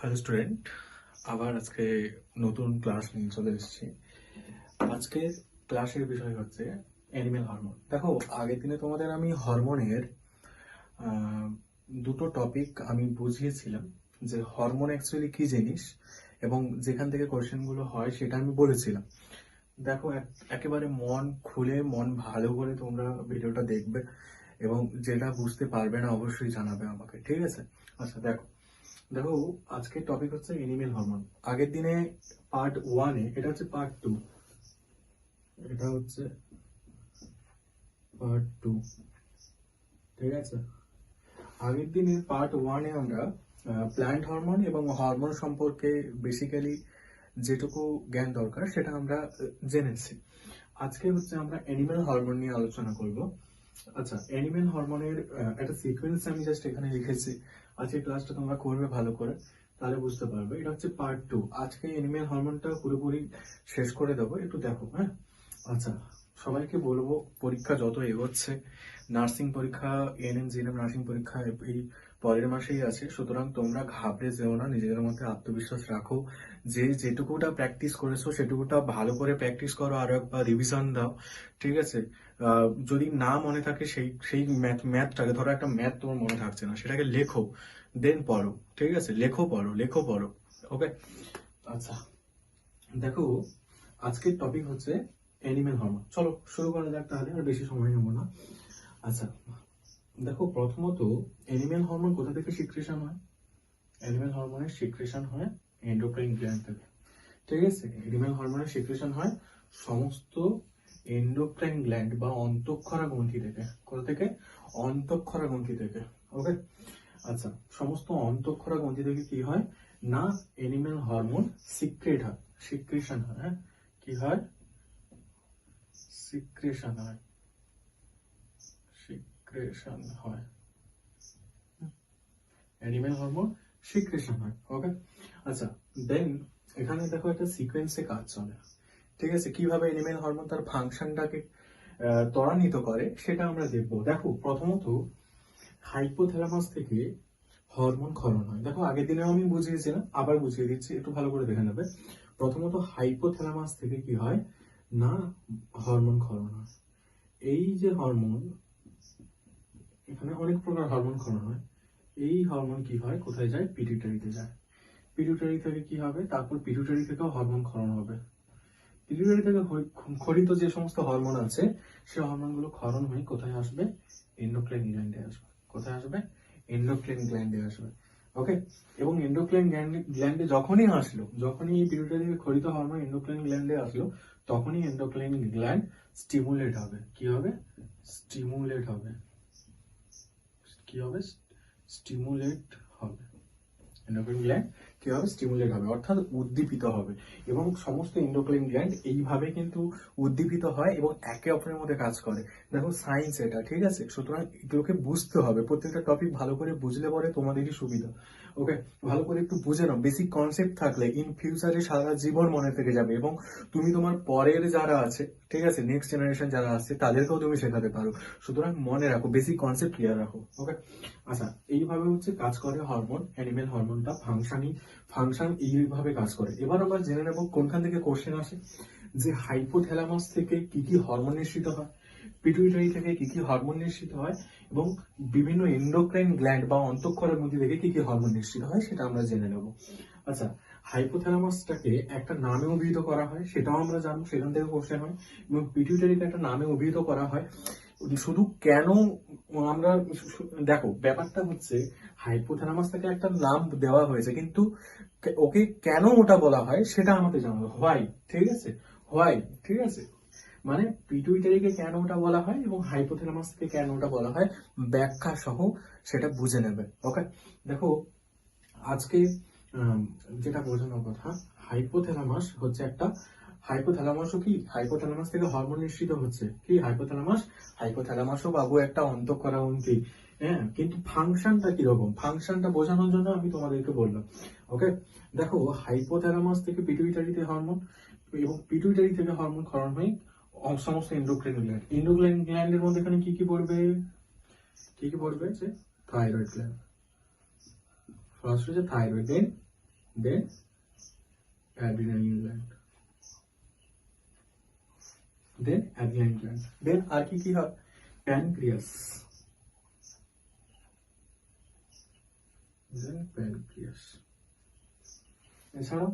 Hello student, আবার আজকে নতুন ক্লাস নিয়ে চলে এসেছি। আজকে ক্লাসের বিষয় হচ্ছে অ্যানিমেল হরমোন দেখো, আগের দিনে তোমাদের আমি হরমোনের দুটো টপিক আমি বুঝিয়েছিলাম যে হরমোন অ্যাকচুয়ালি কি জিনিস এবং যেখান থেকে কোশ্চেনগুলো হয় সেটা আমি বলেছিলাম। দেখো, এক- একেবারে মন খুলে, মন ভালো করে তোমরা ভিডিওটা দেখবে এবং যেটা বুঝতে পারবে না অবশ্যই জানাবে আমাকে, ঠিক আছে? আচ্ছা দেখো। দেখো, আজকের টপিক হচ্ছে এনিমেল হরমোন আগের দিনে পার্ট ওয়ানে এটা হচ্ছে পার্ট টু এটা হচ্ছে পার্ট টু ঠিক আছে? আগের দিনে পার্ট ওয়ানে আমরা প্ল্যান্ট হরমোন এবং হরমোন সম্পর্কে বেসিক্যালি যেটুকু জ্ঞান দরকার, সেটা আমরা জেনেছি। আজকে হচ্ছে আমরা অ্যানিমেল হরমোন নিয়ে আলোচনা করব। আচ্ছা অ্যানিমেল হরমোনের একটা সিকোয়েন্স আমি জাস্ট এখানে লিখেছি। আজকে ক্লাসটা তোমরা করবে ভালো করে, তাহলে বুঝতে পারবে। এটা হচ্ছে পার্ট টু আজকে অ্যানিমেল হরমোনটা পুরোপুরি শেষ করে দেবো। একটু দেখো হ্যাঁ? আচ্ছা সবাইকে বলব, পরীক্ষা যত এগোচ্ছে নার্সিং পরীক্ষা এনএম জিএনএম নার্সিং পরীক্ষা এই পরের মাসেই আছে। সুতরাং তোমরা ঘাবড়ে যেও না, নিজেদের মধ্যে আত্মবিশ্বাস রাখো। যে যেটুকুটা প্র্যাকটিস করেছ, সেটুকুটা ভালো করে প্র্যাকটিস করো, আরও একবার রিভিশন দাও, ঠিক আছে? যদি না মনে থাকে সেই সেই ম্যাথ ম্যাথটাকে ধরো একটা ম্যাথ তোমার মনে থাকছে না, সেটাকে লেখো দেন পড়ো, ঠিক আছে? লেখো, পড়ো লেখো, পড়ো ওকে আচ্ছা দেখো, আজকের টপিক হচ্ছে অ্যানিমেল হরমোন চলো, শুরু করা যাক তাহলে, আর বেশি সময় নেব না। আচ্ছা দেখো, প্রথমত অ্যানিমেল হরমোন কোথা থেকে সিক্রেশন হয়? অ্যানিমেল হরমোনের সিক্রেশন হয় এন্ডোক্রাইন গ্ল্যান্ড থেকে, ঠিক আছে? অ্যানিমেল হরমোনের সিক্রেশন হয় সমস্ত এন্ডোক্রাইন গ্ল্যান্ড বা অন্তঃক্ষরা গ্রন্থি থেকে, কোথা থেকে? অন্তঃক্ষরা গ্রন্থি থেকে ওকে আচ্ছা সমস্ত অন্তঃক্ষরা গ্রন্থি থেকে কি হয়? না এনিমেল হরমোন সিক্রেট হয় সিক্রেশন হয় হ্যাঁ? কি হয়? সিক্রেশন হয় সিক্রেশন হয়। অ্যানিমেল হরমোন সিক্রেশন হয় ওকে আচ্ছা দেন এখানে দেখো একটা সিকোয়েন্সে কাজ চলে। ঠিক আছে? কীভাবে এনিমেল হরমোন তার ফাংশনটাকে ত্বরান্বিত করে সেটা আমরা দেখব। দেখো, প্রথমত হাইপোথ্যালামাস থেকে হরমোন ক্ষরণ হয়। দেখো, আগের দিনে আমি বুঝিয়েছিলাম, আবার বুঝিয়ে দিচ্ছি, একটু ভালো করে দেখে নেবে। প্রথমত হাইপোথ্যালামাস থেকে কি হয়? না হরমোন ক্ষরণ হয়। এই যে হরমোন এখানে অনেক প্রকার হরমোন ক্ষরণ হয়। এই হরমোন কি হয়? কোথায় যায়? পিটুইটারিতে যায়। পিটুইটারি থেকে কি হবে? তারপর পিটুইটারি থেকেও হরমোন ক্ষরণ হবে। পিটুইটারি থেকে ক্ষরিত যে সমস্ত হরমোন আছে, সেই হরমোনগুলো ক্ষরণ হয়ে কোথায় আসবে? এন্ডোক্রাইন গ্ল্যান্ডে আসবে। কোথায় আসবে? এন্ডোক্রাইন গ্ল্যান্ডে আসবে। ওকে এবং এন্ডোক্রাইন গ্ল্যান্ডে যখনই আসলো, যখনই পিরিয়ডটা থেকে ক্ষরিত হরমোন এন্ডোক্রাইন গ্ল্যান্ডে আসলো, তখনই এন্ডোক্রাইন গ্ল্যান্ড স্টিমুলেট হবে। কি হবে? স্টিমুলেট হবে। কি হবে? স্টিমুলেট হবে। এন্ডোক্রাইন গ্ল্যান্ড কি হবে? স্টিমুলেট হবে, অর্থাৎ উদ্দীপিত হবে। এবং সমস্ত এন্ডোক্রাইন গ্ল্যান্ড এইভাবে কিন্তু উদ্দীপিত হয় এবং একে অপরের মধ্যে কাজ করে। দেখো সায়েন্স এটা, ঠিক আছে? সুতরাং এগুলোকে বুঝতে হবে। প্রত্যেকটা টপিক ভালো করে বুঝলে পরে তোমাদেরই সুবিধা। ওকে ভালো করে একটু বুঝে নাও। বেসিক কনসেপ্ট থাকলে ইন ফিউচারে সারা জীবন মনে থেকে যাবে এবং তুমি তোমার পরের যারা আছে, ঠিক আছে? নেক্সট জেনারেশন যারা আছে তাদেরকেও তুমি শেখাতে পারো। সুতরাং মনে রাখো বেসিক কনসেপ্ট ক্লিয়ার রাখো। ওকে আচ্ছা এইভাবে হচ্ছে কাজ করে হরমোন অ্যানিমেল হরমোনটা ফাংশনই ফাংশন এইভাবে কাজ করে। এবার আমরা জেনে নেব কোনখান থেকে কোশ্চেন আসে, যে হাইপোথ্যালামাস থেকে কি কি হরমোন নিঃসৃত হয় পিটুইটারি থেকে কি কি হরমোন নিঃসৃত হয়, এবং বিভিন্ন এন্ডোক্রাইন গ্ল্যান্ড বা অন্তঃক্ষরের মধ্যে থেকে কি কি হরমোন নিঃসৃত হয়, সেটা আমরা জেনে নেব। আচ্ছা হাইপোথ্যালামাসটাকে একটা নামে অভিহিত করা হয়, সেটাও আমরা জানব, সেখান থেকে কোশ্চেন হয়, এবং পিটুইটারিকে একটা নামে অভিহিত করা হয়। শুধু কেন আমরা দেখো, ব্যাপারটা হচ্ছে হাইপোথ্যালামাসটাকে একটা নাম দেওয়া হয়েছে, কিন্তু ওকে কেন ওটা বলা হয় সেটা আমাদের জানাব হোয়াই ঠিক আছে? হোয়াই ঠিক আছে? মানে পিটুইটারিকে কেন ওটা বলা হয় এবং হাইপোথ্যালামাসকে কেন ওটা বলা হয় ব্যাখ্যা সহ সেটা বুঝে নেবে। ওকে দেখো, আজকে যেটা বোঝানোর কথা হাইপোথ্যালামাস হচ্ছে একটা হাইপোথ্যালামাসও কি? হাইপোথ্যালামাস থেকে হরমোন নিঃসৃত হচ্ছে। কি? হাইপোথ্যালামাস হাইপোথ্যালামাসও বাবু, একটা অন্তঃকরাগ্রন্থি হ্যাঁ? কিন্তু ফাংশনটা কীরকম? ফাংশনটা বোঝানোর জন্য আমি তোমাদেরকে বললাম। ওকে দেখো হাইপোথ্যালামাস থেকে পিটুইটারিতে হরমোন এবং পিটুইটারি থেকে হরমোন ক্ষরণ হয়ে সমস্ত এন্ডোক্রাইন গ্ল্যান্ড এন্ডোক্রাইন গ্ল্যান্ডের মধ্যে এখানে কি কি পড়বে? কি কি পড়বে? যে থাইরয়েড গ্ল্যান্ড ফার্স্ট হচ্ছে thyroid then then adrenaline gland then adrenaline gland then আর কি কি হয় প্যানক্রিয়াস দেন প্যানক্রিয়াস এছাড়াও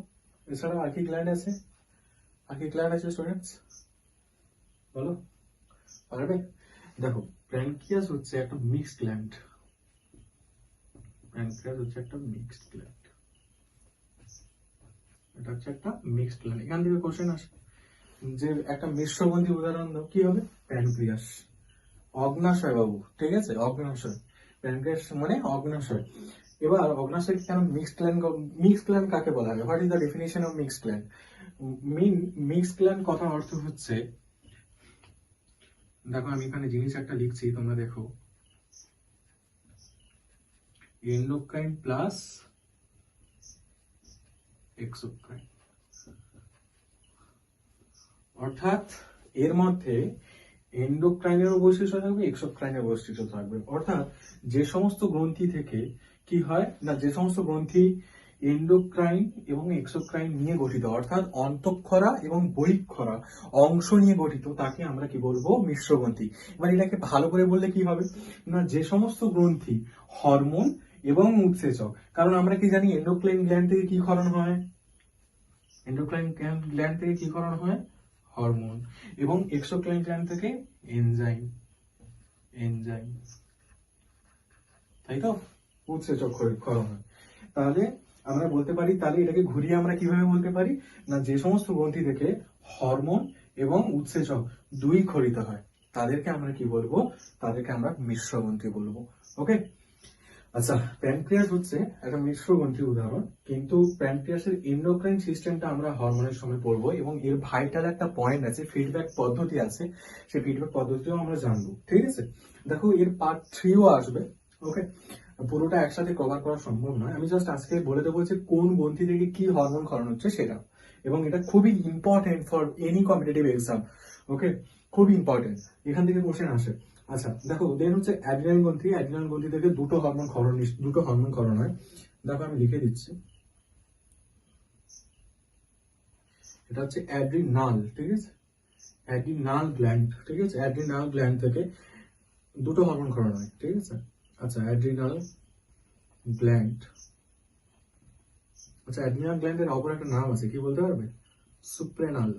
এছাড়াও আর কি গ্ল্যান্ড আছে? আর কি গ্ল্যান্ড আছে স্টুডেন্টস বলো। পারবে? দেখো প্যানক্রিয়াস হচ্ছে একটা মিক্সড গ্ল্যান্ড প্যানক্রিয়াস হচ্ছে একটা মিক্সড গ্ল্যান্ড এটা হচ্ছে একটা মিক্সড গ্ল্যান্ড এখান থেকে কোশ্চেন আসে। যে একটা মিশ্রবন্ধী উদাহরণ দাও, কি হবে? প্যানক্রিয়াস। অগ্নাশয় বাবু ঠিক আছে? অগ্নাশয়। প্যানক্রিয়াস মানে অগ্নাশয়। এবার অগ্নাশয় কেন মিক্সড গ্ল্যান্ড মিক্সড গ্ল্যান্ড কাকে বলা হয়? What is the definition of mixed gland mean mixed gland কথার অর্থ হচ্ছে, দেখো আমি এখানে জিনিস একটা লিখছি, তোমরা দেখো। এন্ডোক্রাইন প্লাস এক্সোক্রাইন অর্থাৎ এর মধ্যে এন্ডোক্রাইনেরও বৈশিষ্ট্য থাকবে এক্সোক্রাইনের বৈশিষ্ট্য থাকবে। অর্থাৎ যে সমস্ত গ্রন্থি থেকে কি হয়? না, যে সমস্ত গ্রন্থি এন্ডোক্রাইন এবং এক্সোক্রাইন নিয়ে গঠিত, অর্থাৎ অন্তঃক্ষরা এবং বহিঃক্ষরা অংশ নিয়ে গঠিত, তাকে আমরা কি বলব? মিশ্র গ্রন্থি। এবার এটাকে ভালো করে বললে কি হবে? না, যে সমস্ত গ্রন্থি, হরমোন এবং উৎসেচক, কারণ আমরা কি জানি? এন্ডোক্রাইন গ্ল্যান্ড থেকে কি ক্ষরণ হয়? এন্ডোক্রাইন গ্ল্যান্ড থেকে কি ক্ষরণ হয়? হরমোন এবং এক্সোক্রাইন গ্ল্যান্ড থেকে এনজাইম এনজাইম। তাই তো? উৎসেচক ক্ষর- ক্ষরণ তাহলে আমরা বলতে পারি, তাহলে এটাকে ঘুরিয়ে আমরা কীভাবে বলতে পারি? না, যে সমস্ত গ্রন্থি থেকে হরমোন এবং উৎসেচক দুই খরিত হয়। তাদেরকে আমরা কি বলব? তাদেরকে আমরা মিশ্র গ্রন্থি বলব। ওকে আচ্ছা প্যানক্রিয়াস হচ্ছে একটা মিশ্র গ্রন্থির উদাহরণ, কিন্তু প্যানক্রিয়াসের এন্ডোক্রাইন সিস্টেমটা আমরা হরমোনের সময় পড়ব এবং এর ভাইটাল একটা পয়েন্ট আছে ফিডব্যাক পদ্ধতি আছে, সেই ফিডব্যাক পদ্ধতিও আমরা জানব, ঠিক আছে? দেখো, এর পার্ট থ্রিও আসবে ওকে পুরোটা একসাথে কভার করা সম্ভব নয়। আমি জাস্ট আজকে বলে দেবো যে কোন গ্রন্থি থেকে কি হরমোন ক্ষরণ হচ্ছে সেটা, এবং এটা খুবই important for any competitive exam okay খুব ইম্পর্টেন্ট এখান থেকে কোশ্চেন আসে। আচ্ছা দেখো দেন হচ্ছে অ্যাড্রিনাল গ্রন্থি অ্যাড্রিনাল গ্রন্থি থেকে দুটো হরমোন ক্ষরণ দুটো হরমোন ক্ষরণ হয়। দেখো, আমি লিখে দিচ্ছি। এটা হচ্ছে অ্যাড্রিনাল ঠিক আছে? অ্যাড্রিনাল গ্ল্যান্ড ঠিক আছে? অ্যাড্রিনাল গ্ল্যান্ড থেকে দুটো হরমোন ক্ষরণ হয়, ঠিক আছে? আচ্ছা অ্যাড্রিনাল গ্ল্যান্ড আচ্ছা অ্যাড্রিনাল গ্ল্যান্ডের অপর একটা নাম আছে, কি বলতে পারবে? সুপ্রেনাল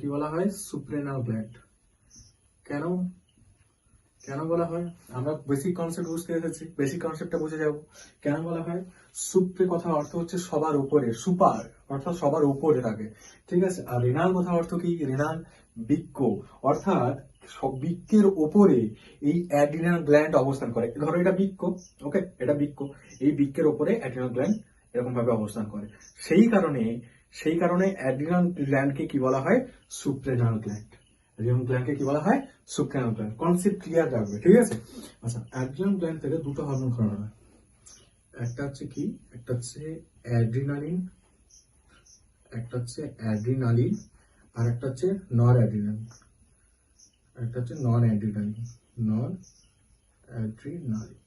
কি বলা হয়? সুপ্রেনাল গ্ল্যান্ড কেন? কেন বলা হয়? আমরা বেসিক কনসেপ্ট বুঝতে এসেছি বেসিক কনসেপ্টটা বুঝে যাব। কেন বলা হয়? সুপ্রে কথা অর্থ হচ্ছে সবার উপরে, সুপার অর্থাৎ সবার উপরে থাকে। ঠিক আছে? আর রেনাল কথা অর্থ কি? রেনাল বৃক্ক অর্থাৎ সব বৃক্কের ওপরে এই অ্যাড্রিনাল গ্ল্যান্ড অবস্থান করে। ধরো এটা বৃক্ক ওকে এটা বৃক্ক এই বৃক্কের ওপরে অ্যাড্রিনাল গ্ল্যান্ড এরকম ভাবে অবস্থান করে। সেই কারণে সেই কারণে অ্যাড্রিনাল গ্ল্যান্ডকে কি বলা হয়? সুপ্রেনাল গ্ল্যান্ড অ্যাড্রিনাল গ্ল্যান্ডকে কি বলা হয়? সুপ্রেনাল গ্ল্যান্ড কনসেপ্ট ক্লিয়ার রাখবে ঠিক আছে? আচ্ছা অ্যাড্রিনাল গ্ল্যান্ড থেকে দুটো হরমোন ক্ষরণ হয়। একটা হচ্ছে কি? একটা হচ্ছে অ্যাড্রিনালিন একটা হচ্ছে অ্যাড্রিনালিন আর একটা হচ্ছে নর অ্যাড্রিনালিন একটা হচ্ছে নন অ্যাড্রিনালিন নন অ্যাড্রিনালিন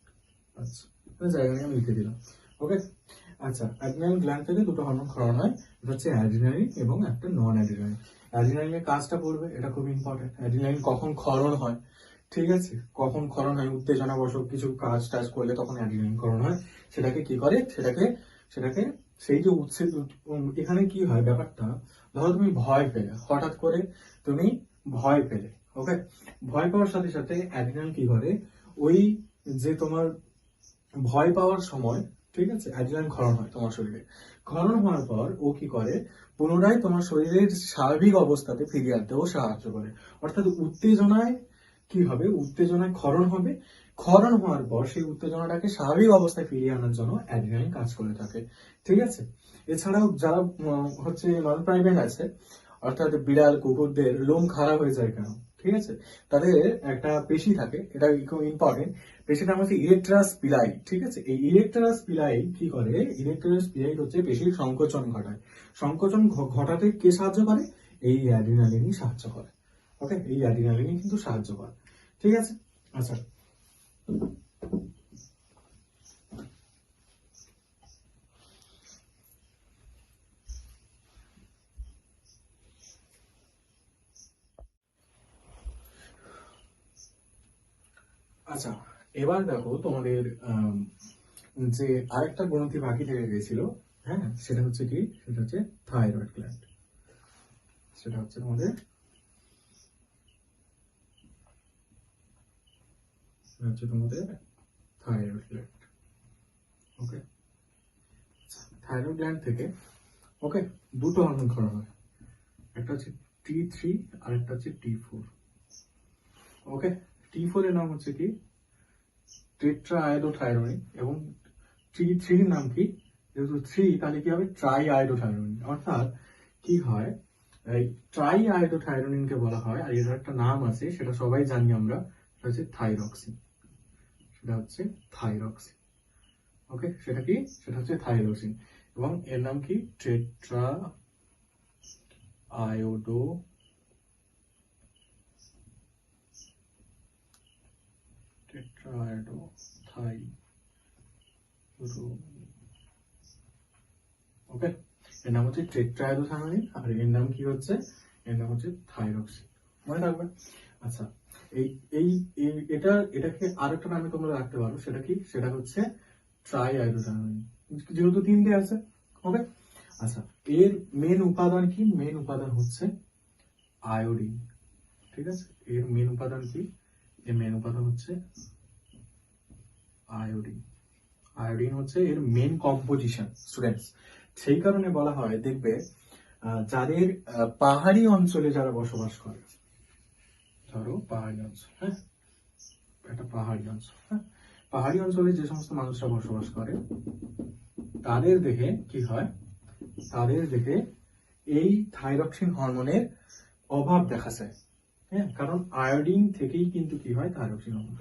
আচ্ছা জায়গা নিয়ে আমি লিখে দিলাম। ওকে আচ্ছা অ্যাড্রিনালিন গ্ল্যান্ড থেকে দুটো হরমোন ক্ষরণ হয়। এটা হচ্ছে অ্যাড্রিনালিন এবং একটা নন অ্যাড্রিনালিন অ্যাড্রিনালিনের কাজটা করবে এটা খুব ইম্পর্টেন্ট অ্যাড্রিনালিন কখন ক্ষরণ হয় ঠিক আছে? কখন ক্ষরণ হয় উত্তেজনা বশক কিছু কাজ টাজ করলে তখন অ্যাড্রিনালিন ক্ষরণ হয়। সেটাকে কি করে? সেটাকে সেটাকে সেই যে উৎসেদ উম, এখানে কি হয় ব্যাপারটা? ধরো তুমি ভয় পেলে হঠাৎ করে তুমি ভয় পেলে ওকে ভয় পাওয়ার সাথে সাথে অ্যাড্রিনাল কি করে? ওই যে তোমার ভয় পাওয়ার সময় ঠিক আছে? অ্যাড্রিনাল ক্ষরণ হয় তোমার শরীরে। ক্ষরণ হওয়ার পর ও কি করে? পুনরায় তোমার শরীরের স্বাভাবিক অবস্থাতে ফিরিয়ে আনতেও সাহায্য করে। অর্থাৎ উত্তেজনায় কি হবে? উত্তেজনায় ক্ষরণ হবে। ক্ষরণ হওয়ার পর সেই উত্তেজনাটাকে স্বাভাবিক অবস্থায় ফিরিয়ে আনার জন্য অ্যাড্রিনালিন কাজ করে থাকে। ঠিক আছে? এছাড়াও যারা হচ্ছে নন প্রাইভেট আছে, অর্থাৎ বিড়াল, কুকুরদের লোম খারাপ হয়ে যায় কেন? ঠিক আছে? তাদের একটা পেশি থাকে, এটা ইম্পর্টেন্ট পেশিটা নাম হচ্ছে ইলেকট্রাস পিলাই ঠিক আছে? এই ইলেকট্রাস পিলাই কি করে? ইলেকট্রাস পিলাই হচ্ছে পেশির সংকোচন ঘটায়। সংকোচন ঘটাতে কে সাহায্য করে? এই অ্যাডিনালিনই সাহায্য করে। ওকে এই অ্যাডিনালিনই কিন্তু সাহায্য করে। ঠিক আছে? আচ্ছা। আচ্ছা এবার দেখো তোমাদের যে আরেকটা গ্রন্থি বাকি থেকে গেছিল হ্যাঁ সেটা হচ্ছে কি? সেটা হচ্ছে থাইরয়েড গ্ল্যান্ড। সেটা হচ্ছে তোমাদের হচ্ছে তোমাদের thyroid gland. Okay thyroid gland থেকে ওকে দুটো হরমোন করা হয়। একটা হচ্ছে টি থ্রি আর একটা হচ্ছে T four okay T four এর নাম হচ্ছে কি? টেট্রা আয়োডোথাইরোনিন এবং টি থ্রির নাম কি? যেহেতু থ্রি, তাহলে কি হবে? ট্রাই আয়োডোথাইরোনিন অর্থাৎ কি হয়? এই ট্রাই আয়োডোথাইরোনিনকে বলা হয়, আর এটার একটা নাম আছে, সেটা সবাই জানি আমরা, সেটা হচ্ছে থাইরক্সিন সেটা হচ্ছে থাইরক্সিন ওকে সেটা কি? সেটা হচ্ছে থাইরক্সিন এবং এর নাম কি? টেট্রা আয়োডো টেট্রায়ডো থাই ওকে এর নাম হচ্ছে টেট্রায়ডোথায়োনিন আর এর নাম কি হচ্ছে? এর নাম হচ্ছে থাইরক্সিন। মনে রাখবে? আচ্ছা এই এই এটা, এটাকে আরেকটা নামে তোমরা রাখতে পারো। সেটা কি? সেটা হচ্ছে ট্রাই আয়োডোথায়োনিন যেহেতু তিনটে আছে ওকে আচ্ছা এর মেন উপাদান কি? মেন উপাদান হচ্ছে আয়োডিন। ঠিক আছে? এর মেন উপাদান কি? এর মেন উপাদান হচ্ছে আয়োডিন। আয়োডিন হচ্ছে এর মেন কম্পোজিশন স্টুডেন্টস সেই কারণে বলা হয়, দেখবে যাদের পাহাড়ি অঞ্চলে যারা বসবাস করে, ধরো পাহাড়ি অঞ্চল হ্যাঁ? পাহাড়ি অঞ্চল হ্যাঁ? পাহাড়ি অঞ্চলে যে সমস্ত মানুষরা বসবাস করে, তাদের দেখে কি হয়? তাদের দেখে এই থাইরক্সিন হরমোনের অভাব দেখা যায় হ্যাঁ? কারণ আয়োডিন থেকেই কিন্তু কি হয়? Thyroxine hormone.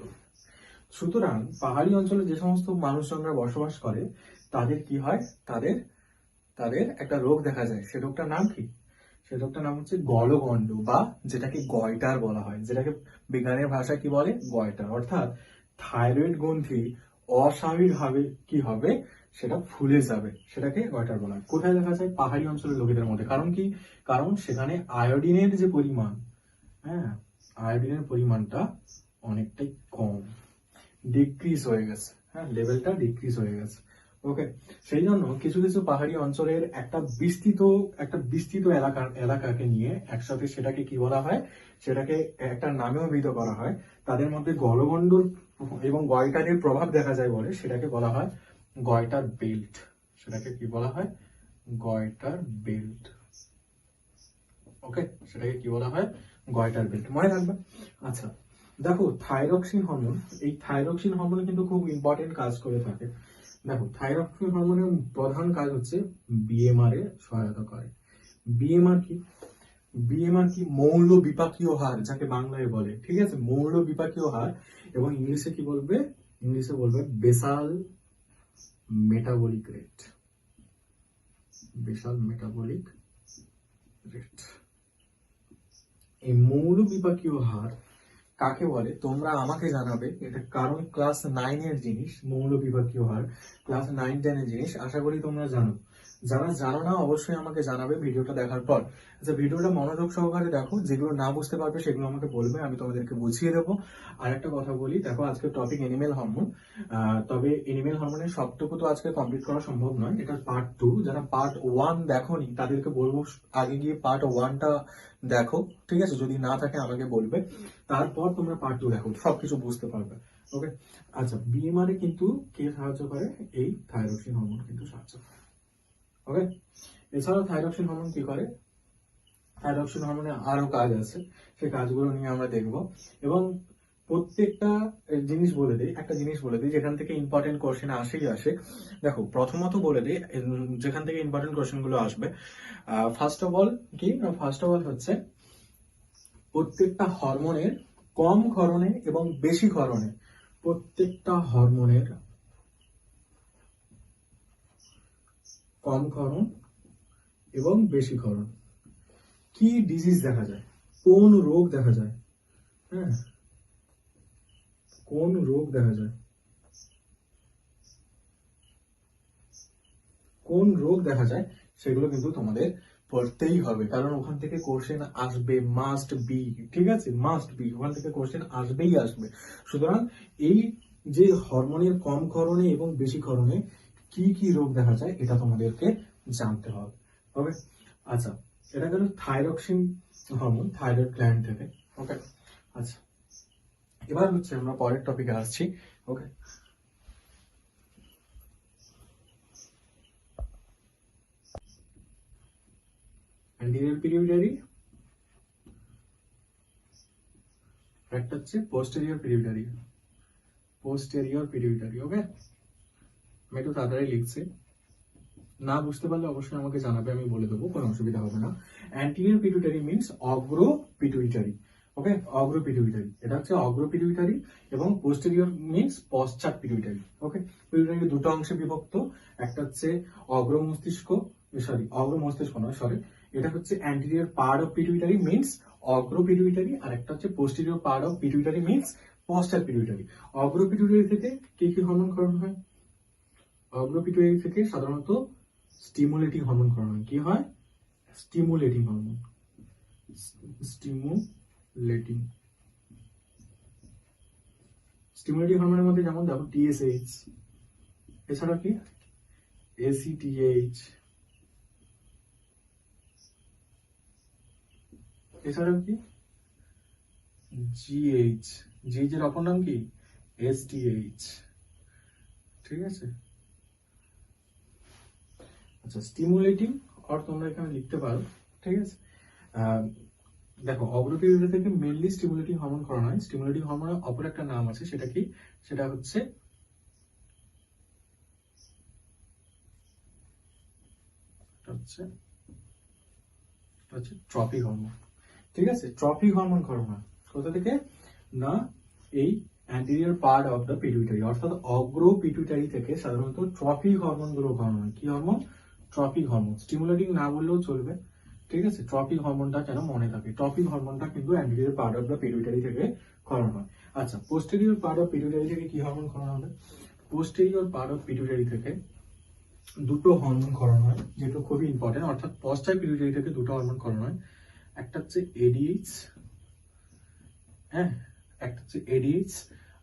সুতরাং পাহাড়ি অঞ্চলে যে সমস্ত মানুষজনরা বসবাস করে, তাদের কি হয়? তাদের তাদের একটা রোগ দেখা যায়। সে রোগটার নাম কি? সে রোগটার নাম হচ্ছে গলগণ্ড বা যেটাকে গয়টার বলা হয়, যেটাকে বিজ্ঞানের ভাষায় কি বলে? গয়টার। অর্থাৎ থাইরয়েড গ্রন্থি অস্বাভাবিকভাবে কি হবে? সেটা ফুলে যাবে। সেটাকে গয়টার বলা হয়। কোথায় দেখা যায়? পাহাড়ি অঞ্চলের লোকেদের মধ্যে। কারণ কি? কারণ সেখানে আয়োডিনের যে পরিমাণ হ্যাঁ আয়োডিনের পরিমাণটা অনেকটাই কম। ডিক্রিজ হয়ে গেছে হ্যাঁ লেভেলটা ডিক্রিজ হয়ে গেছে। ওকে সেই জন্য কিছু কিছু পাহাড়ি অঞ্চলের একটা বিস্তৃত একটা বিস্তৃত এলাকা, এলাকাকে নিয়ে একসাথে সেটাকে কি বলা হয়? সেটাকে একটা নামেও অভিহিত করা হয়। তাদের মধ্যে গলগণ্ডর এবং গয়টারের প্রভাব দেখা যায় বলে সেটাকে বলা হয় গয়টার বেল্ট সেটাকে কি বলা হয়? গয়টার বেল্ট ওকে সেটাকে কি বলা হয়? গয়টার বেল্ট মনে রাখবে? আচ্ছা। দেখো থাইরক্সিন হরমোন এই থাইরক্সিন হরমোন কিন্তু খুব ইম্পর্টেন্ট কাজ করে থাকে। দেখো থাইরক্সিন হরমোনের প্রধান কাজ হচ্ছে বিএমআর এ সহায়তা করে। বিএমআর কি? বিএমআর কি? মৌল বিপাকীয় হার, যাকে বাংলায় বলে, ঠিক আছে? মৌল বিপাকীয় হার, এবং ইংলিশে কি বলবে? ইংলিশে বলবে basal metabolic rate basal metabolic rate এই মৌল বিপাকীয় হার কাকে বলে? তোমরা আমাকে জানাবে এটা কারণ ক্লাস নাইনের জিনিস, মৌল বিভাগীয় হার ক্লাস নাইন টেনের জিনিস। আশা করি তোমরা জানো। যারা জানো না, অবশ্যই আমাকে জানাবে ভিডিওটা দেখার পর। আচ্ছা ভিডিওটা মনোযোগ সহকারে দেখো, যেগুলো না বুঝতে পারবে সেগুলো আমাকে বলবে, আমি তোমাদেরকে বুঝিয়ে দেবো। আর একটা কথা বলি, দেখো, আজকে টপিক এনিমেল হরমোন তবে এনিমেল হরমোনের সবটুকু তো আজকে কমপ্লিট করা সম্ভব নয়, এটা পার্ট টু যারা পার্ট ওয়ান দেখোনি, তাদেরকে বলব, আগে গিয়ে পার্ট ওয়ানটা দেখো, ঠিক আছে? যদি না থাকে, আমাকে বলবে। তারপর তোমরা পার্ট টু দেখো, সবকিছু বুঝতে পারবে ওকে আচ্ছা বিএমআর কিন্তু কে সাহায্য করে? এই থাইরক্সিন হরমোন কিন্তু সাহায্য করে। ওকে এছাড়াও থাইরক্সিন হরমোন কি করে? থাইরক্সিন হরমোনে আরও কাজ আছে। সেই কাজগুলো নিয়ে আমরা দেখব। এবং প্রত্যেকটা জিনিস বলে দিই, একটা জিনিস বলে দিই, যেখান থেকে ইম্পর্টেন্ট কোশ্চেন আসেই আসে। দেখো, প্রথমত বলে দিই যেখান থেকে ইম্পর্টেন্ট কোশ্চেনগুলো আসবে ফার্স্ট অফ অল কি? ফার্স্ট অফ অল হচ্ছে, প্রত্যেকটা হরমোনের কম ক্ষরণে এবং বেশি ক্ষরণে, প্রত্যেকটা হরমোনের কম ক্ষরণ এবং বেশি ক্ষরণ কি ডিজিজ দেখা যায়? কোন রোগ দেখা যায়? হ্যাঁ? কোন রোগ দেখা যায়? কোন রোগ দেখা যায়? সেগুলো কিন্তু তোমাদের পড়তেই হবে। কারণ ওখান থেকে কোশ্চেন আসবে মাস্ট বি ঠিক আছে? মাস্ট বি ওখান থেকে কোশ্চেন আসবেই আসবে। সুতরাং এই যে হরমোনের কম ক্ষরণে এবং বেশি ক্ষরণে কি কি রোগ দেখা যায় এটা তোমাদেরকে জানতে হবে। ওকে আচ্ছা এটা গেল থাইরক্সিন হরমোন থাইরয়েড গ্ল্যান্ড থেকে ওকে আচ্ছা এবার হচ্ছে আমরা পরের টপিকে আসছি ওকে অ্যান্টিরিয়র একটা হচ্ছে পোস্টেরিয়র পিরিয়ডারি পোস্টেরিয়র পিরিয়ডারি ওকে আমি একটু তাড়াতাড়ি লিখছি। না বুঝতে পারলে অবশ্যই আমাকে জানাবে, আমি বলে দেবো, কোনো অসুবিধা হবে না। অ্যান্টিরিয়র পিটুইটারি মিনস অগ্র পিটুইটারি ওকে? অগ্র পিটুইটারি এটা হচ্ছে অগ্র পিটুইটারি এবং পোস্টেরিয়র মিনস পশ্চাৎ পিটুইটারি ওকে? পিটুইটারি দুটো অংশে বিভক্ত, একটা হচ্ছে অগ্র মস্তিষ্ক সরি অগ্র মস্তিষ্ক নয় সরি এটা হচ্ছে anterior part of pituitary means অগ্র pituitary আর একটা হচ্ছে posterior part of pituitary means পশ্চাৎ পিটুইটারি অগ্র পিটুইটারি থেকে কি কি হরমোন ক্ষরণ হয়? অগ্র পিটুইটারি থেকে সাধারণত স্টিমুলেটিং হরমোন ক্ষরণ। হয় কি হয়? স্টিমুলেটিং হরমোন স্টিমুলেটিং স্টিমুলেটিং হরমোনের মধ্যে যেমন দেখো টিএসএইচ এছাড়া কি? এসিটিএইচ এছাড়াও কি? জিএইচ জিএইচ এর অপর নাম কি? এসটিএইচ ঠিক আছে? আচ্ছা স্টিমুলেটিং অর তোমরা এখানে লিখতে পারো, ঠিক আছে? দেখো অগ্রপিরিয়ড থেকে মেনলি স্টিমুলেটিং হরমোন করানো হয়। স্টিমুলেটিং হরমোনের অপর একটা নাম আছে, সেটা কি? সেটা হচ্ছে ট্রফি হরমোন ঠিক আছে? ট্রফি হরমোন করানো কোথা থেকে? না, এই anterior part of the pituitary অর্থাৎ অগ্র পিটুইটারি থেকে সাধারণত ট্রফি হরমোনগুলো করানো হয়। কি হরমোন ট্রফিক হরমোন স্টিমুলেটিং না বললেও চলবে। ঠিক আছে? ট্রফিক হরমোনটা যেন মনে থাকে? ট্রফিক হরমোনটা কিন্তু anterior part of the pituitary থেকে করানো হয়। আচ্ছা পোস্টেরিয়র পার্ট অফ পিটুইটারি থেকে কি হরমোন করানো হবে? পোস্টেরিয়র পার্ট অফ পিটুইটারি থেকে দুটো হরমোন করানো হয়, যেটা খুবই ইম্পর্টেন্ট অর্থাৎ পশ্চাৎ পিটুইটারি থেকে দুটো হরমোন করানো হয়। একটা হচ্ছে এডিএইচ হ্যাঁ? একটা হচ্ছে এডিএইচ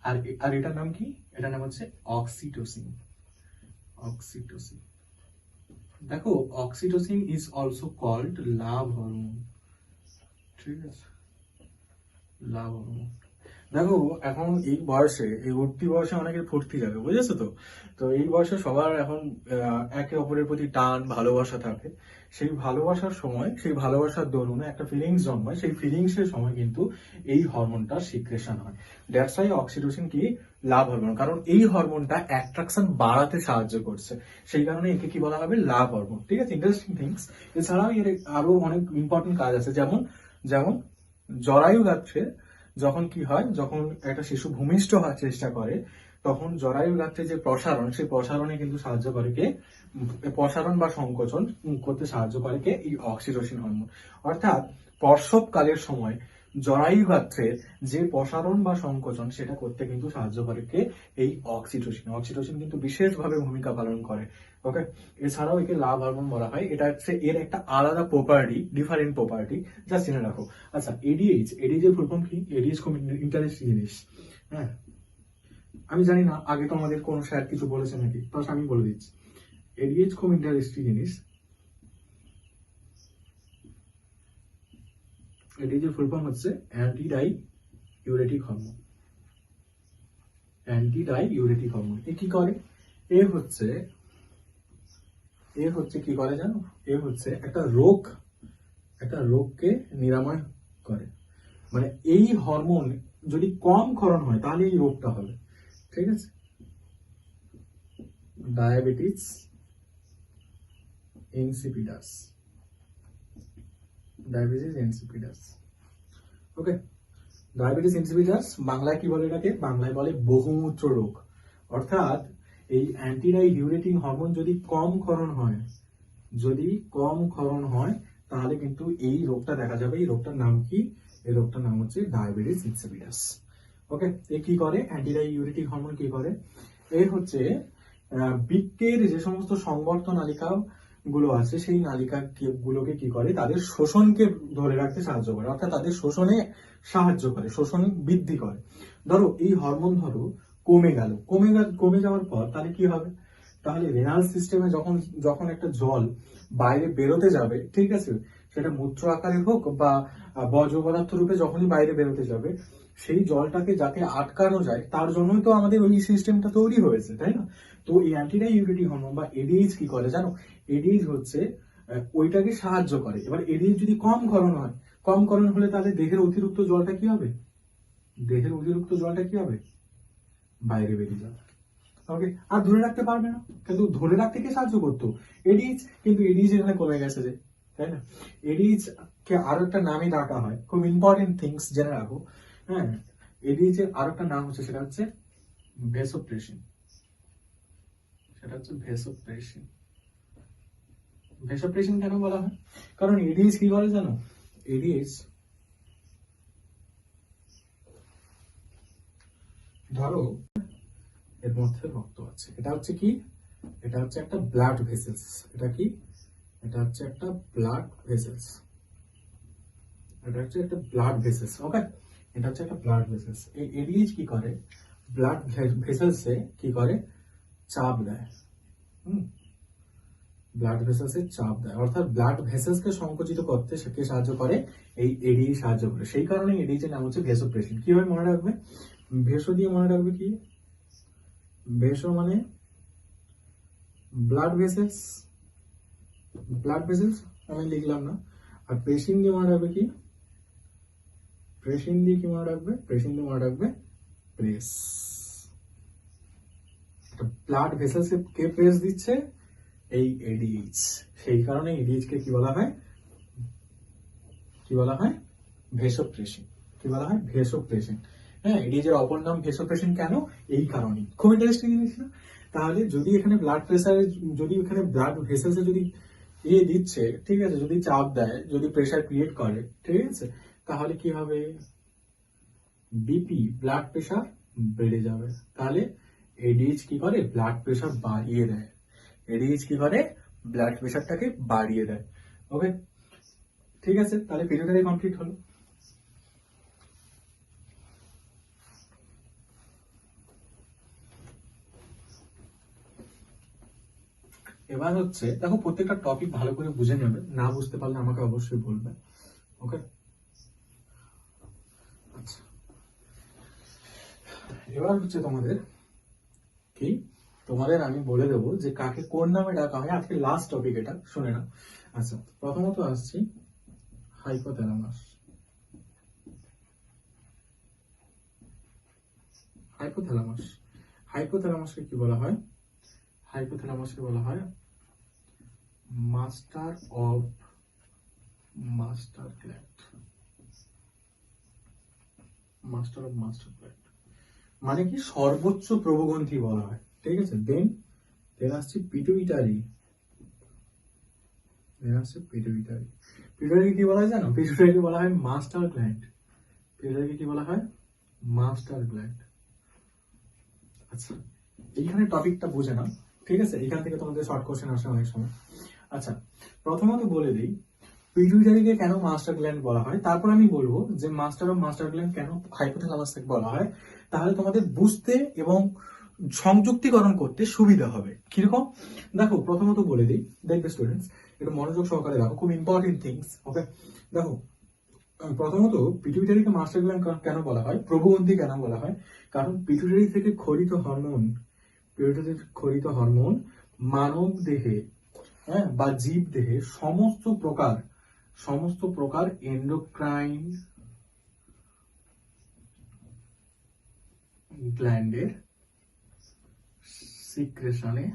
আর আর এটার নাম কি? এটার নাম হচ্ছে অক্সিটোসিন অক্সিটোসিন দেখো oxytocin is also called love hormone ঠিক আছে? লাভ হরমোন দেখো, এখন এই বয়সে, এই উঠতি বয়সে অনেকের ফুর্তি যাবে, বুঝেছ তো? তো এই বয়সে সবার এখন একে অপরের প্রতি টান, ভালোবাসা থাকে। সেই ভালোবাসার সময়, সেই ভালোবাসার দরুনে একটা ফিলিংস জন্মায়। সেই ফিলিংস এর সময় কিন্তু এই হরমোনটা সিক্রেশন হয়। দ্যাটস ওয়াই অক্সিটোসিন কি? লাভ হরমোন কারণ এই হরমোনটা অ্যাট্রাকশন বাড়াতে সাহায্য করছে। সেই কারণে একে কি বলা হবে? Love hormone. ঠিক আছে? ইন্টারেস্টিং থিংস এছাড়াও এর আরও অনেক ইম্পর্টেন্ট কাজ আছে। যেমন যেমন জরায়ু গাত্রে যখন কি হয়, যখন একটা শিশু ভূমিষ্ঠ হওয়ার চেষ্টা করে, তখন জরায়ু গাত্রে যে প্রসারণ, সেই প্রসারণে কিন্তু সাহায্য করে কে? প্রসারণ বা সংকোচন করতে সাহায্য করে কে? এই অক্সিটোসিন হরমোন অর্থাৎ প্রসবকালের সময় জরায়ু গাত্রের যে প্রসারণ বা সংকোচন সেটা করতে কিন্তু সাহায্য করে কে? এই অক্সিটোসিন। অক্সিটোসিন কিন্তু বিশেষভাবে ভূমিকা পালন করে। ওকে? এছাড়াও একে লাভ হরমোন বলা হয়। এটা হচ্ছে এর একটা আলাদা প্রপার্টি ডিফারেন্ট প্রপার্টি যা জেনে রাখো। আচ্ছা এডিএইচ এডিএইচ এর ফুল ফর্ম কি? এডিএইচ খুব ইন্টারেস্টিং জিনিস। হ্যাঁ? আমি জানি না, আগে তো আমাদের কোনো স্যার কিছু বলেছে নাকি? তো আমি বলে দিচ্ছি। এডিএইচ খুব ইন্টারেস্টিং জিনিস। এডিএইচ এর ফুল ফর্ম হচ্ছে anti diuretic hormone anti diuretic hormone এ কি করে? এ হচ্ছে এ হচ্ছে কি করে জানো? এ হচ্ছে একটা রোগ, একটা রোগকে নিরাময় করে। মানে এই হরমোন যদি কম ক্ষরণ হয়, তাহলে এই রোগটা হবে। ঠিক আছে? Diabetes insipidus diabetes insipidus. Okay diabetes insipidus বাংলায় কি বলে এটাকে? বাংলায় বলে বহুমূত্র রোগ। অর্থাৎ এই অ্যান্টিডাই হিউরেটিং হরমোন যদি কম ক্ষরণ হয়, যদি কম ক্ষরণ হয়, তাহলে কিন্তু এই রোগটা দেখা যাবে। এই রোগটার নাম কি? এই রোগটার নাম হচ্ছে ডায়াবেটিস ইনসিপিডাস। ওকে এ কি করে? অ্যান্টিডাই ইউরেটিক হরমোন কি করে? এ হচ্ছে বৃক্কের যে সমস্ত সংবর্ধ নালিকা গুলো আছে, সেই নালিকা গুলোকে কি করে? তাদের শোষণকে ধরে রাখতে সাহায্য করে, অর্থাৎ তাদের শোষণে সাহায্য করে, শোষণ বৃদ্ধি করে। ধরো, এই হরমোন ধরো কমে গেল। কমে কমে যাওয়ার পর তাহলে কি হবে? তাহলে রেনাল সিস্টেমে যখন যখন একটা জল বাইরে বেরোতে যাবে, ঠিক আছে? সেটা মূত্র আকারে হোক বা বর্জ্য পদার্থ রূপে যখনই বাইরে বেরোতে যাবে, সেই জলটাকে যাতে আটকানো যায়, তার জন্যই তো আমাদের ওই সিস্টেমটা তৈরি হয়েছে, তাই না? তো এই অ্যান্টিডা ইউরিটি হরমোন বা এডিএইচ কি করে জানো? এডিএইচ হচ্ছে ওইটাকে সাহায্য করে। এবার এডিএইচ যদি কম করণ হয়, কম করণ হলে তাহলে দেহের অতিরিক্ত জলটা কি হবে? দেহের অতিরিক্ত জলটা কি হবে? বাইরে বেরিয়ে যাবে। ওকে, আর ধরে রাখতে পারবে না। কিন্তু ধরে রাখতে কে সাহায্য করতো? এডিজ কিন্তু এডিজ এখানে কমে গেছে যে, তাই না? এডিজ কে আরও একটা নামে ডাকা হয়। খুব ইম্পর্টেন্ট থিংস জেনে রাখো। হ্যাঁ এডিজ এর আরও একটা নাম হচ্ছে, সেটা হচ্ছে ভেসোপ্রেশন সেটা হচ্ছে ভেসোপ্রেশন। ভেসোপ্রেশন কেন বলা হয়? কারণ এডিজ কি করে জানো? এডিজ ধরো, এর মধ্যে রক্ত আছে। এটা হচ্ছে কি? এটা হচ্ছে একটা ব্লাড ভেসেলস এটা কি? এটা হচ্ছে একটা ব্লাড ভেসেলস এটা হচ্ছে একটা ব্লাড ভেসেলস ওকে এটা হচ্ছে একটা ব্লাড ভেসেলস এই এডিএইচ কি করে? ব্লাড ভেসেলসে কি করে? চাপ দেয়। হুম। ব্লাড ভেসেলসে চাপ দেয়। অর্থাৎ ব্লাড ভেসেলসকে সংকুচিত করতে সে কে সাহায্য করে এই এডিএই সাহায্য করে। সেই কারণে এডিএইচ এর নাম হচ্ছে ভেসোপ্রেশন কীভাবে মনে রাখবে? ভেসো দিয়ে মনে রাখবে কি? ভেসো মানে ব্লাড ভেসেলস ব্লাড ভেসেলস আমি লিখলাম না। আর প্রেশিন দিয়ে মনে রাখবে কি? প্রেশিন দিয়ে কি মনে রাখবে? প্রেশিন দিয়ে মনে রাখবে প্রেস ব্লাড ভেসেলস কে প্রেস দিচ্ছে? এই এডিএইচ সেই কারণে এডিএইচ কে বলা হয়? কি বলা হয়? ভেসোপ্রেশন কি বলা হয়? ভেসোপ্রেশন হ্যাঁ এডিএইচ এর অপর নাম ভেসোপ্রেশন কেন? এই কারণে খুব ইন্টারেস্টিং জিনিস না? তাহলে যদি এখানে ব্লাড প্রেসারে যদি এখানে ব্লাড ভেসেলসে যদি এ দিচ্ছে, ঠিক আছে, যদি চাপ দেয়, যদি প্রেসার ক্রিয়েট করে, ঠিক আছে, তাহলে কি হবে? বিপি ব্লাড প্রেসার বেড়ে যাবে। তাহলে এডিএইচ কি করে? ব্লাড প্রেশার বাড়িয়ে দেয়। এডিএইচ কি করে? ব্লাড প্রেসারটাকে বাড়িয়ে দেয়। ওকে ঠিক আছে, তাহলে পিরিয়ডারি কমপ্লিট হলো। এবার হচ্ছে, দেখো প্রত্যেকটা টপিক ভালো করে বুঝে নেবে। না বুঝতে পারলে আমাকে অবশ্যই বলবে। ওকে আচ্ছা। এবার হচ্ছে তোমাদের কি? তোমাদের আমি বলে দেবো যে কাকে কোন নামে ডাকা হয়। আজকে লাস্ট টপিক এটা, শুনে না আচ্ছা প্রথমত আসছি হাইপোথ্যালামাস হাইপোথ্যালামাস হাইপোথ্যালামাসকে কি বলা হয়? হাইপোথ্যালামাসকে বলা হয় master of master gland master of master gland মানে কি সর্বোচ্চ প্রবগ্রন্থি বলা হয়। ঠিক আছে? দেন দেন আসছে পিটুইটারি দেন আসছে পিটুইটারি পিটুইটারি কি বলা হয় জানো? পিটুইটারি বলা হয় মাস্টার গ্ল্যান্ড পিটুইটারি কি বলা হয়? মাস্টার গ্ল্যান্ড আচ্ছা এইখানে টপিকটা বুঝে নাও। ঠিক আছে? এখান থেকে তোমাদের শর্ট কোশ্চেন আসে অনেক সময়। আচ্ছা প্রথমত বলে দিই পিটুইটারিকে কেন মাস্টার গ্ল্যান্ড বলা হয়? তারপর আমি বলব যে মাস্টার অফ মাস্টার গ্ল্যান্ড কেন হাইপোথ্যালামাস থেকে বলা হয়? তাহলে তোমাদের বুঝতে এবং সংযুক্তিকরণ করতে সুবিধা হবে। কীরকম? দেখো, প্রথমত বলে দিই, দেখবে স্টুডেন্টস এটা মনোযোগ সহকারে দেখো, খুব ইম্পর্টেন্ট থিংস ওকে দেখো প্রথমত পিটুইটারিকে মাস্টার গ্ল্যান্ড কেন বলা হয়? প্রভুবন্ধী কেন বলা হয়? কারণ পিটুইটারি থেকে খরিত হরমোন পিটুইটারি খরিত হরমোন মানব দেহে হ্যাঁ বা জীব দেহে সমস্ত প্রকার সমস্ত প্রকার এন্ডোক্রাইন গ্ল্যান্ডের সিক্রেশনে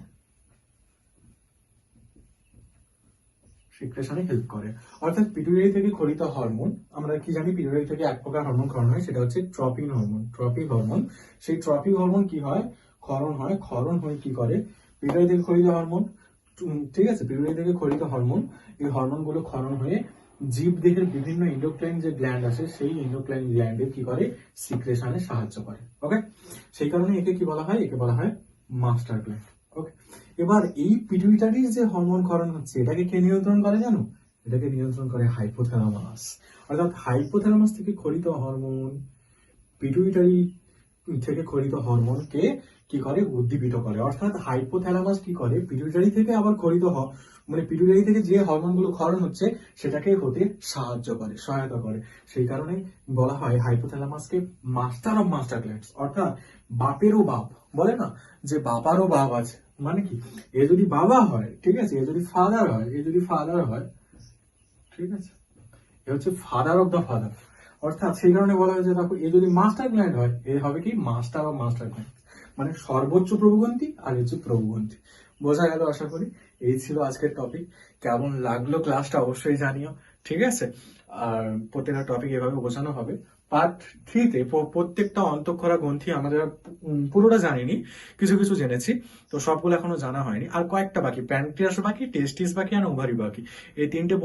সিক্রেশনে হেল্প করে। অর্থাৎ পিটুইটারি থেকে খরিত হরমোন আমরা কি জানি পিটুইটারি থেকে এক প্রকার হরমোন ক্ষরণ হয়? সেটা হচ্ছে ট্রপিন হরমোন ট্রপিক হরমোন সেই ট্রপিক হরমোন কি হয়? ক্ষরণ হয়। ক্ষরণ হয়ে কি করে? পিটুইটারি থেকে খরিত হরমোন ঠিক আছে পিটুইটারি থেকে খরিত হরমোন, এই হরমোনগুলো ক্ষরণ হয়ে জীব দেহের বিভিন্ন ইন্ডোক্রাইন যে গ্ল্যান্ড আছে, সেই ইন্ডোক্রাইন গ্ল্যান্ডের কি করে? সিক্রেশনে সাহায্য করে ওকে সেই কারণে একে কি বলা হয়? একে বলা হয় মাস্টার গ্ল্যান্ড ওকে এবার এই পিটুইটারির যে হরমোন ক্ষরণ হচ্ছে, এটাকে কে নিয়ন্ত্রণ করে জানো? এটাকে নিয়ন্ত্রণ করে হাইপোথ্যালামাস অর্থাৎ হাইপোথ্যালামাস থেকে খরিত হরমোন পিটুইটারি থেকে খরিত হরমোনকে কি করে? উদ্দীপিত করে। অর্থাৎ হাইপোথ্যালামাস কি করে? পিটুইটারি থেকে আবার খরিত হ- মানে পিটুইটারি থেকে যে হরমোনগুলো ক্ষরণ হচ্ছে, সেটাকে হতে সাহায্য করে, সহায়তা করে। সেই কারণে বলা হয় হাইপোথ্যালামাসকে মাস্টার অফ মাস্টার গ্ল্যান্ডস অর্থাৎ বাপেরও বাপ। বলে না? যে বাবারও বাপ আছে। মানে কি? এ যদি বাবা হয়, ঠিক আছে? এ যদি ফাদার হয়, এ যদি ফাদার হয়, ঠিক আছে? এ হচ্ছে ফাদার অফ দ্য ফাদার অর্থাৎ সেই কারণে বলা হয়েছে, দেখো, এ যদি মাস্টার গ্ল্যান্ড হয়, এ হবে কি? মাস্টার অফ মাস্টার গ্ল্যান্ড মানে সর্বোচ্চ প্রভুগ্রন্থি আর হচ্ছে প্রভুগ্রন্থি বোঝা গেল আশা করি এই ছিল আজকের টপিক কেমন লাগল ক্লাসটা অবশ্যই জানিও, ঠিক আছে? আর প্রত্যেকটা টপিক এভাবে বোঝানো হবে। পার্ট থ্রিতে প্রত্যেকটা অন্তঃক্ষরা গ্রন্থি আমাদের পুরোটা জানিনি, কিছু কিছু জেনেছি, তো সবগুলো এখনও জানা হয়নি। আর কয়েকটা বাকি প্যান্ক্রিয়াস বাকি টেস্টিস বাকি, আর ওভারি বাকি। এই তিনটে